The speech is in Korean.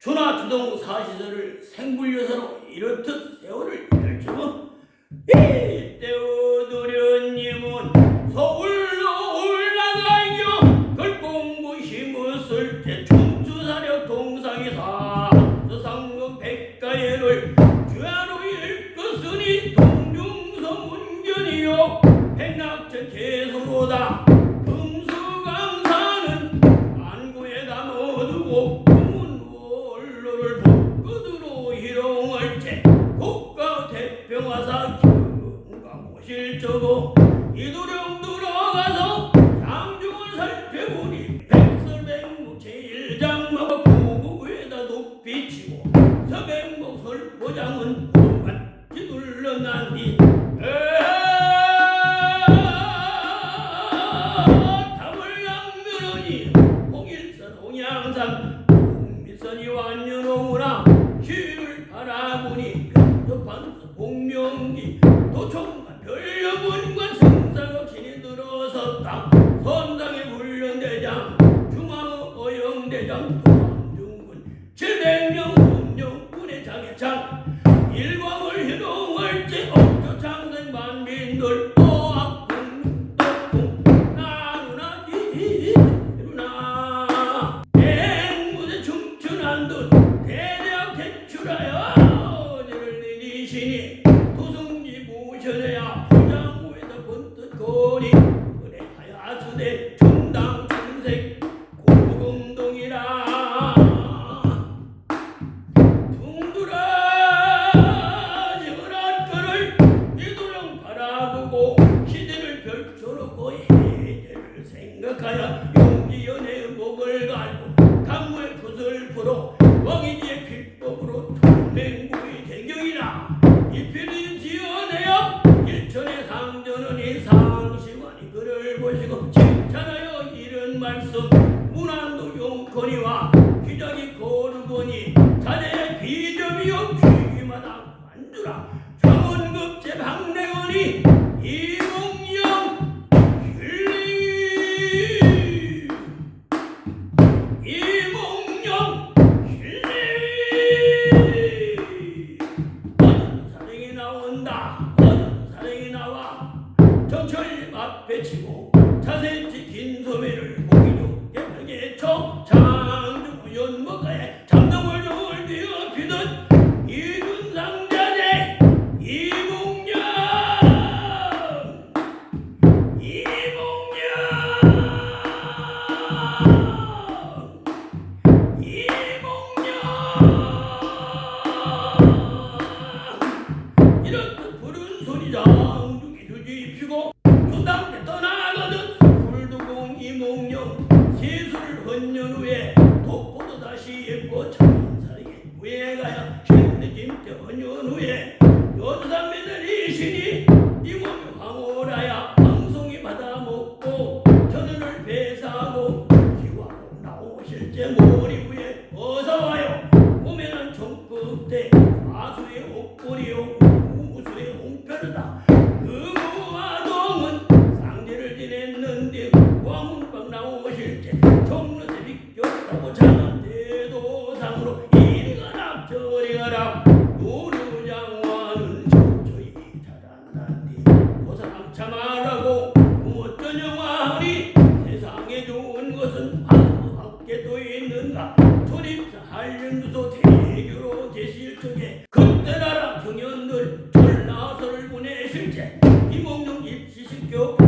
주나 주동 사시설을 생불여사로 이렇듯 세월을 펼치고 이때어 도련님은 서울로 올라가요 결공부 심었을 때 춤추사려 동상에서 서상금 백가예를 주야로 일것으니 동중서 문견이요. 백낙천 개소로다 저고 이도령 들어가서 장중을 살펴보니 백설백목 제일장마가 고구에다 높이 치고 서백목 설포장은 고같이 눌러난 뒤 바라보니 급급한 700명 동룡군 700명 동룡군의 자기창 일광을 희롱할지 옥조 장생 만민들 오악궁 나누나 이루나. 앵무새 춤춘한 듯 대대학 대출하여 어제를 내리시니? 도성지 모셔내야 부장부에서 번뜩거리 그래 하야수대 펼쳐놓고 해제를 생각하여 용기연의 목을 갈고 붓을 풀어 왕이지의 필법으로 통맹국의 대경이라. 이필이 지어내어 일천의 상전은 이 상시관이 그를 보시고 칭찬하여 이런 말씀. 문안도 용건이와 기적이 거르보니 자네의 비점이요 귀마다 만주라 정철 앞에 치고 자세 지킨 소매를 3년 후에 독보도 다시 입고 천사에게 무에 가야 신느낌 때년 후에 요두산매들이 신이 이 몸이 황홀하야 방송이 받아먹고 전을 배사하고 기왕 나오실 때 머리 위에 어서와요. 몸에는 정급대 가수의 옷걸이요. 우수의 홍편이다. 그 의무와 동은 상대를 지냈는데 왕방 나오실 때 정릉 있는가 한림주소 대교로 계실 적에 그때 나라 경연들 전라서를 보내실 때 이몽룡 입시시켜